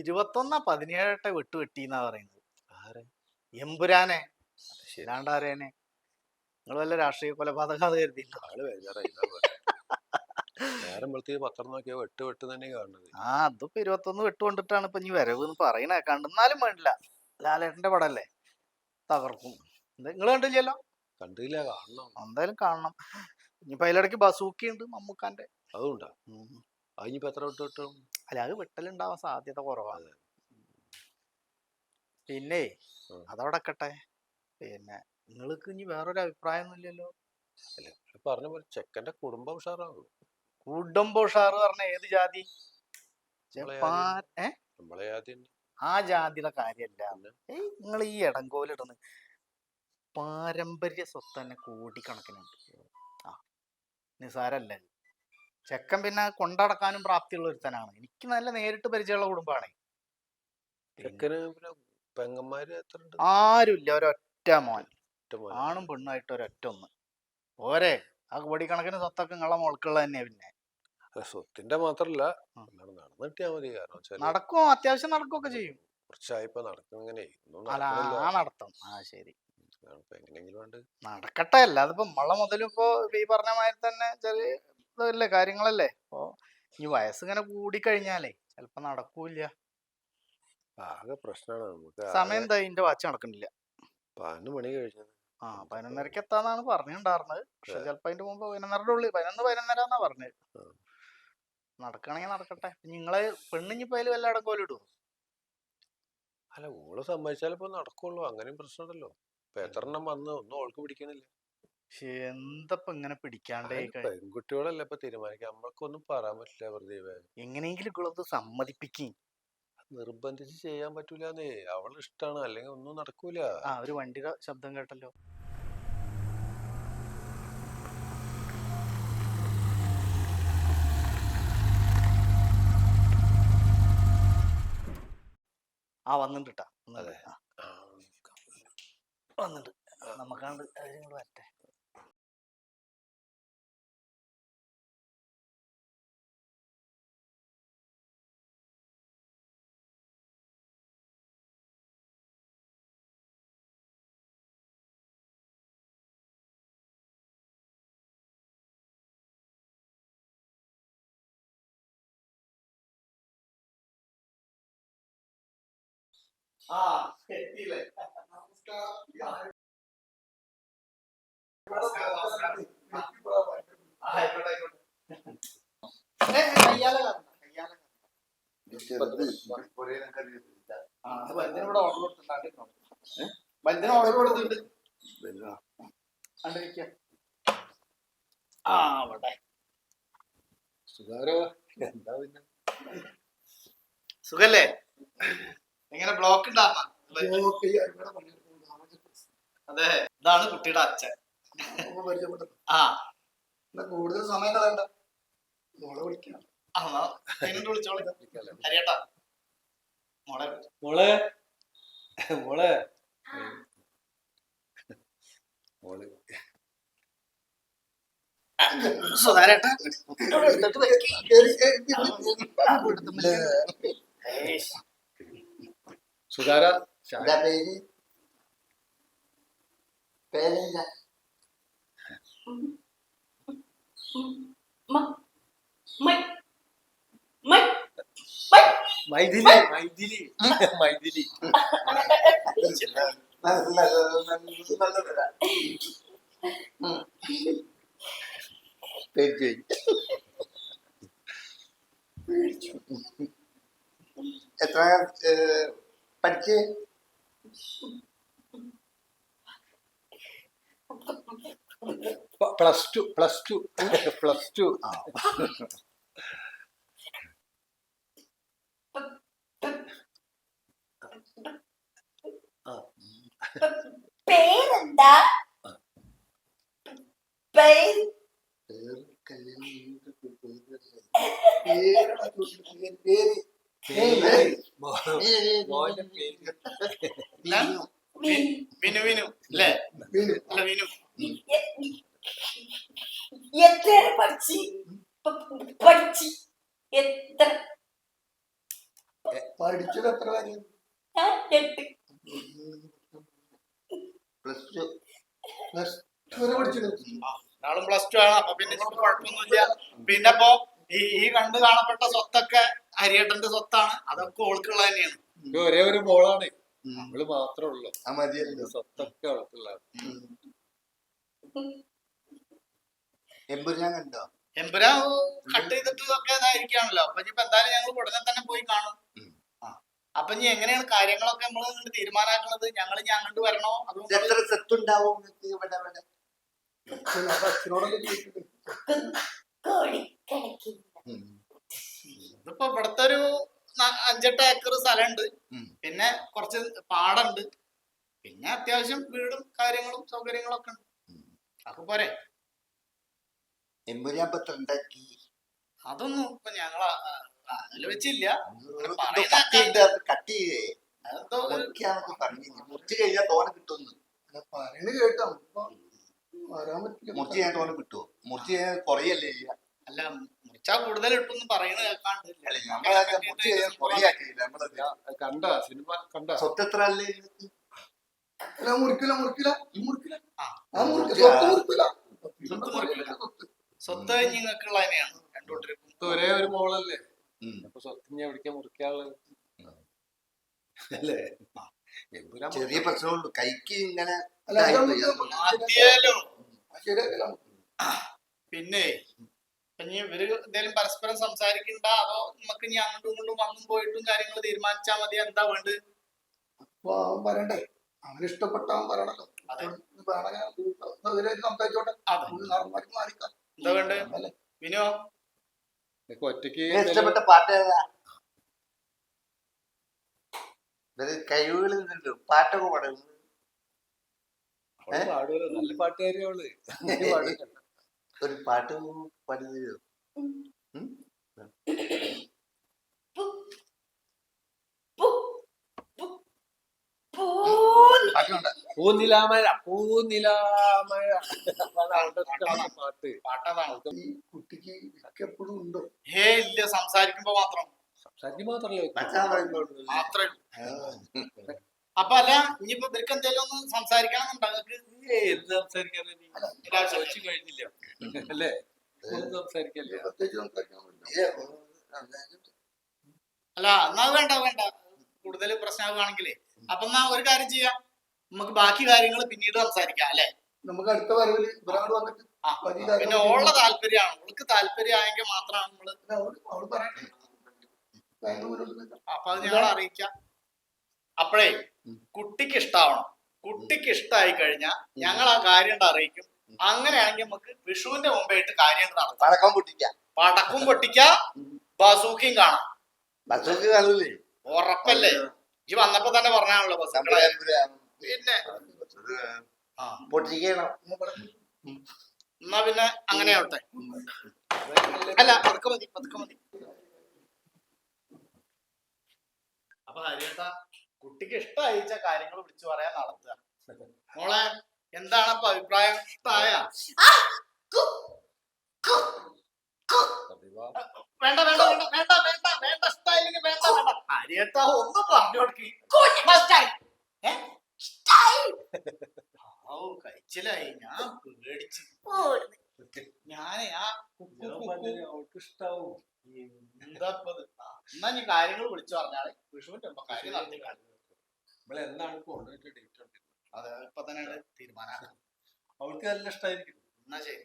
ഇരുപത്തൊന്നാ പതിനേഴട്ടെ വിട്ട് വെട്ടിന്നാ പറയുന്നത്. ആരെ? എമ്പുരാനെ. ശരി ഇല്ലാണ്ടാരേനെ നിങ്ങൾ വല്ല രാഷ്ട്രീയ കൊലപാതകം കരുതിയിട്ടോ? ആൾ ബേജാറായി. പത്രം വെട്ട് വെട്ട് തന്നെ കാണുന്നത്. ആ അതിപ്പോ ഇരുപത്തൊന്ന് വിട്ട് കൊണ്ടിട്ടാണ് ഇപ്പൊ ഇനി വരവ് എന്ന് പറയണേ. കണ്ടെന്നാലും വേണ്ടില്ല. ലാലേട്ടന്റെ പടല്ലേ? തകർക്കും. നിങ്ങൾ കണ്ടില്ലല്ലോ? കണ്ടില്ല. കാണണം. എന്തായാലും കാണണം. ഇനിയിപ്പോ അതിലിടയ്ക്ക് ബസൂക്കി ഉണ്ട് മമ്മൂക്കാന്റെ അതുകൊണ്ടാ. അതിനിപ്പോ എത്ര വിട്ട് കിട്ടും? അല്ല അത് വിട്ടലുണ്ടാവാൻ സാധ്യത കുറവാണ്. പിന്നെ ഉം. അതവിടെ നിക്കട്ടെ. പിന്നെ നിങ്ങൾക്ക് ഇനി വേറൊരു അഭിപ്രായം ഒന്നുമില്ലല്ലോ പറഞ്ഞ പോലെ ചെക്കന്റെ കുടുംബം ഉഷാറാകും കുടുംബ ഉഷാറ് പറഞ്ഞ ഏത് ജാതി? ആ ജാതിയുടെ കാര്യല്ല. നിങ്ങൾ ഈ ഇടങ്കോലിടുന്ന പാരമ്പര്യ സ്വത്ത് തന്നെ കോടിക്കണക്കിനുണ്ട്. ആ. നിസാരല്ല. ചെക്കൻ പിന്നെ കൊണ്ടടക്കാനും പ്രാപ്തിയുള്ള ഒരുത്തനാണ്. എനിക്ക് നല്ല നേരിട്ട് പരിചയമുള്ള കുടുംബമാണ് ചെക്കന് പിന്നെ പെങ്ങന്മാര് എത്ര ഉണ്ട്? ആരുമില്ല ഒരൊറ്റ മോൻ. ആണും പെണ്ണുമായിട്ട് ഒരൊറ്റ ഒന്ന്. പോരെ. ആ കോടിക്കണക്കിന് സ്വത്തൊക്കെ നിങ്ങളെ മോൾക്കുള്ള തന്നെയാ പിന്നെ. അല്ല, സ്വത്തിന്റെ മാത്രല്ല. മതി. കാരണം വെച്ചാൽ നടക്കുമോ അത്യാവശ്യം നടക്കുകയൊക്കെ ചെയ്യും. കുറച്ചായിപ്പോ നടക്കുന്നിങ്ങനെ ഒന്നും അല്ല നടക്കണില്ല. ആ നടത്തം. ആ ശരി. അതാണ് ഇപ്പൊ എങ്ങനെയെങ്കിലും വേണ്ട നടക്കട്ടെ. അല്ലാതെ നമ്മളെ മുതലും ഇപ്പൊ ഈ പറഞ്ഞ മാതിരി തന്നെ ചെറിയ ഇതല്ലേ കാര്യങ്ങളല്ലേ? അപ്പൊ ഈ വയസ്സിങ്ങനെ കൂടിക്കഴിഞ്ഞാലേ ചിലപ്പോ നടക്കൂല ആകെ പ്രശ്നമാണ് നമുക്ക് സമയം എന്താ ഇതിന്റെ വാച്ച് നടക്കണില്ല. പതിനൊന്ന് മണി കഴിഞ്ഞത് ആ പതിനൊന്നരക്ക് എത്താന്നാണ് പറഞ്ഞിട്ടുണ്ടായിരുന്നത് പക്ഷെ ചിലപ്പോ അതിന്റെ മുമ്പ് പതിനൊന്നരയുടെ ഉള്ളിൽ പതിനൊന്ന് പതിനൊന്നര എന്നാ പറഞ്ഞത്. നടക്കണെങ്കിൽ നടക്കട്ടെ. നിങ്ങളെ പെണ്ണിഞ്ഞിപ്പോ അതിൽ വല്ല അടക്കോലും ഇടുവോ അല്ല ഓൾ സമ്മതിച്ചാലേ ഇപ്പൊ നടക്കുള്ളൂ. അങ്ങനെയും പ്രശ്നമുണ്ടല്ലോ ഇപ്പൊ എത്ര എണ്ണം വന്ന് ഒന്നും ഓൾക്ക് പിടിക്കണില്ല. പക്ഷെ എന്തപ്പോ ഇങ്ങനെ പിടിക്കാണ്ടേ പെൺകുട്ടികളല്ല ഇപ്പൊ തീരുമാനിക്കുക നമ്മൾക്കൊന്നും പറയാൻ പറ്റില്ല വെറുതെ എങ്ങനെയെങ്കിലും ഇവളത് സമ്മതിപ്പിക്കും. നിർബന്ധിച്ച് ചെയ്യാൻ പറ്റൂലെന്നേ. അവൾ ഇഷ്ടാണ്. അല്ലെങ്കിൽ ഒന്നും നടക്കൂല. ആ ഒരു വണ്ടിയുടെ ശബ്ദം കേട്ടല്ലോ. ആ വന്നിട്ടുണ്ട് ട്ടാ. വന്നിട്ടുണ്ട്. അതെ. ആ, ആ, വന്നിട്ടുണ്ട്. നമുക്കാണ്ട് കാര്യങ്ങൾ വരട്ടെ. അത് വലുതിന് ഇവിടെ ഓർഡർ കൊടുത്തിട്ടുണ്ട് ആ അവിടെ. സുധാരോ എന്താ പിന്നെ? സുഖല്ലേ? എങ്ങനെ ബ്ലോക്ക് അതെ ഇതാണ് കുട്ടിയുടെ അച്ഛൻ ആ കൂടുതൽ സമയം കളയണ്ട മോളെ വിളിക്കണം ആ, എന്നാ ഇതിനുണ്ട് വിളിച്ചോളി ഹരിയേട്ടാ മോളെ മോളെ മോളെ മോൾ സുധാരേട്ടാ ഇവിടെ എടുത്തിട്ട് വെക്ക്. ഏയ്, സുധാര എന്താ പേര് പേരില്ല മൈഥിലി മൈഥിലി മൈഥിലി നല്ല നല്ല പേരാ ഉം. പേടിച്ചു പോയി. എത്ര ഏഹ്, പഠിച്ച് plus two plus two plus two. പേരെന്താ? പേര്? പേര് കല്യാണം കഴിഞ്ഞിട്ട് പേര് പേര് പേര്. പേര്. മോന്റെ പേര് ഇല്ല? വി- വിനു വിനു അല്ലേ? അല്ല വിനു. എത്ര പഠിച്ചു? പഠിച്ചു. എത്ര? പഠിച്ചത് എത്ര പ്ലസ് ടു. പ്ലസ് ടു വരെ പഠിച്ചത് നാളും പ്ലസ് ടു ആണ് അപ്പൊ പിന്നെ കുഴപ്പമൊന്നുമില്ല. പിന്നെ ഇപ്പോ ഈ കണ്ടു കാണപ്പെട്ട സ്വത്തൊക്കെ ഹരിയേട്ടന്റെ സ്വത്താണ്. അതൊക്കെ ഓൾക്കുള്ള തന്നെയാണ്. ഒരേ ഒരു മോളാണ്. നമ്മൾ മാത്രമേ ഉള്ളൂ. ആ മതിയല്ലോ. സ്വത്തൊക്കെ അവൾക്കുള്ള എമ്പുരാൻ കണ്ടോ? എമ്പുരാ കട്ട് ചെയ്തിട്ട് ഒക്കെ ഇതായിരിക്കാണല്ലോ അപ്പൊ ഇനിയിപ്പോ എന്തായാലും ഞങ്ങൾ ഉടനെ തന്നെ പോയി കാണും. അപ്പൊ ഇനി എങ്ങനെയാണ് കാര്യങ്ങളൊക്കെ നമ്മൾ തീരുമാനാക്കുന്നത് ഞങ്ങൾ ഇനി അങ്ങോട്ട് വരണോ? അതോ എത്ര സെറ്റ് ഉണ്ടാവും ഇവിടെ ഇവിടെ. അച്ഛനോടൊക്കെ ചോദിച്ചിട്ട് ഇവിടത്തെ ഒരു അഞ്ചെട്ട് ഏക്കർ സ്ഥലമുണ്ട്. പിന്നെ കുറച്ച് പാടുണ്ട്. പിന്നെ അത്യാവശ്യം വീടും കാര്യങ്ങളും സൗകര്യങ്ങളും ഒക്കെ ഉണ്ട് അപ്പൊ പോരെ. ഇപ്പൊ ഉണ്ടാക്കി. അതൊന്നും ഇപ്പൊ ഞങ്ങൾ ആലോചിച്ചില്ല വെച്ചില്ല. മുറിച്ച് കഴിഞ്ഞാൽ തോനെ കിട്ടുമെന്ന്. അല്ല, പറയണ കേട്ടോ ഇപ്പൊ വരാൻ പറ്റില്ല. മുറിച്ച് കഴിഞ്ഞാൽ തോനെ കിട്ടുമോ മുറിച്ച് കഴിഞ്ഞാൽ കുറയല്ലേ ചെയ്യുക അല്ല മുറിച്ചാ കൂടുതൽ ഇട്ടൊന്നും പറയണത് കേൾക്കാണ്ട് കണ്ട സിനിമ കണ്ട. സ്വത്ത് എത്ര അല്ലേ മുറിക്കില്ല മുറിക്കില്ല മുറിക്കില്ല. മുറിക്കില്ല സ്വത്ത് സ്വത്ത്. സ്വത്ത് നിങ്ങൾക്കുള്ള തന്നെയാണ് ഇത് ഒരേ ഒരു മോളല്ലേ? അപ്പൊ അപ്പൊ ഞാൻ എവിടേക്കാ മുറിക്കാനുള്ളത്? അല്ലേ? ചെറിയ പ്രശ്നമുള്ളൂ. കൈക്ക് ഇങ്ങനെ പിന്നെ ഇനി ഇവർ എന്തേലും പരസ്പരം സംസാരിക്കണ്ട? അതോ നമുക്ക് ഇനി അങ്ങോട്ടും ഇങ്ങോട്ടും വന്നും പോയിട്ടും കാര്യങ്ങൾ തീരുമാനിച്ചാൽ മതി? എന്താ വേണ്ടത്? അപ്പൊ അവൻ വരണ്ടേ അവന് ഇഷ്ടപ്പെട്ട അവൻ വരണല്ലോ സംസാരിച്ചോട്ടെ? എന്താ വിനോ? ഒറ്റയ്ക്ക് ഇഷ്ടപ്പെട്ട പാട്ട് ഇവർ പാട്ടൊക്കെ പാടും. നല്ല പാട്ടുകാരി അവൾ. നീ പാടില്ല. ഒരു പാട്ട് പാടി തരുമോ പൂനിലാമഴ പൂനിലാമഴ. പാട്ട്. പാട്ടതാണ്. ഈ കുട്ടിക്ക് എപ്പോഴും ഉണ്ടോ? ഹേ ഇല്ല സംസാരിക്കുമ്പോ മാത്രം. സംസാരിക്കുമ്പോ മാത്രല്ലേ മച്ചാൻ മാത്രമേ ഉള്ളൂ. അപ്പൊ അല്ല ഇനിയിപ്പോ ഇവർക്ക് എന്തെങ്കിലും ഒന്ന് സംസാരിക്കണം അല്ലേ ഒന്നും സംസാരിക്കല്ലേ പ്രത്യേകിച്ച് സംസാരിക്കാൻ പറ്റില്ല. അല്ല എന്നാ വേണ്ട വേണ്ട. കൂടുതൽ പ്രശ്നമാകുകയാണെങ്കിലേ അപ്പൊ എന്നാ ഒരു കാര്യം ചെയ്യാം. നമുക്ക് ബാക്കി കാര്യങ്ങൾ പിന്നീട് സംസാരിക്കാം അല്ലെ? നമുക്ക് അടുത്ത ഇവരോട് വന്നിട്ട് പിന്നെ ഓളുടെ താല്പര്യമാണ്. ഓൾക്ക് താല്പര്യമായെങ്കിൽ മാത്രമാണ് നമ്മൾ. അപ്പൊ അത് ഞങ്ങൾ അറിയിക്കാം. അപ്പോഴേ കുട്ടിക്ക് ഇഷ്ടാവണം. കുട്ടിക്ക് ഇഷ്ടമായി കഴിഞ്ഞാൽ ഞങ്ങൾ ആ കാര്യം അറിയിക്കും. അങ്ങനെയാണെങ്കിൽ നമുക്ക് വിഷുവിന്റെ മുമ്പായിട്ട് കാര്യം നടത്താം. പടക്കം പൊട്ടിക്കാം. പടക്കും പൊട്ടിക്കാം. ബസൂക്കിയും കാണാം. ബസൂക്കി കാണൂലേ? ഉറപ്പല്ലേ? ഈ വന്നപ്പോ തന്നെ പറഞ്ഞാണല്ലോ. പിന്നെ. പൊട്ടിക്കണം. എന്നാ പിന്നെ അങ്ങനെ ആവട്ടെ. അല്ല പതുക്കെ മതി പതുക്കെ മതി. അപ്പൊ ഹരിയേട്ടാ കുട്ടിക്ക് ഇഷ്ടമായിച്ച കാര്യങ്ങൾ വിളിച്ചു പറയാൻ നടത്തുക. മോളെ എന്താണ് അപ്പൊ അഭിപ്രായം? ഇഷ്ടായ? വേണ്ട വേണ്ട വേണ്ട വേണ്ട വേണ്ട വേണ്ട ഇഷ്ടായില്ലെങ്കിൽ വേണ്ട വേണ്ട. ഹരിയേട്ടാ ഒന്ന് പറഞ്ഞു കൊടുക്കി. ഓ കഴിച്ചിലായി. ഞാൻ പേടിച്ചു. ഞാനേ ആ അവൾക്ക് ഇഷ്ടാവും എന്താ എന്നാ നീ കാര്യങ്ങൾ വിളിച്ചു പറഞ്ഞാളെ. വിഷുവിന്റെ കാര്യം നടത്തി കാണും നമ്മൾ എന്നാണ് കൊണ്ടുപോയിട്ട് ഡേറ്റ് ഉണ്ട് അതെ ഇപ്പൊ തന്നെ തീരുമാനം അവൾക്ക് നല്ല ഇഷ്ടമായിരിക്കും എന്നാ ശരി.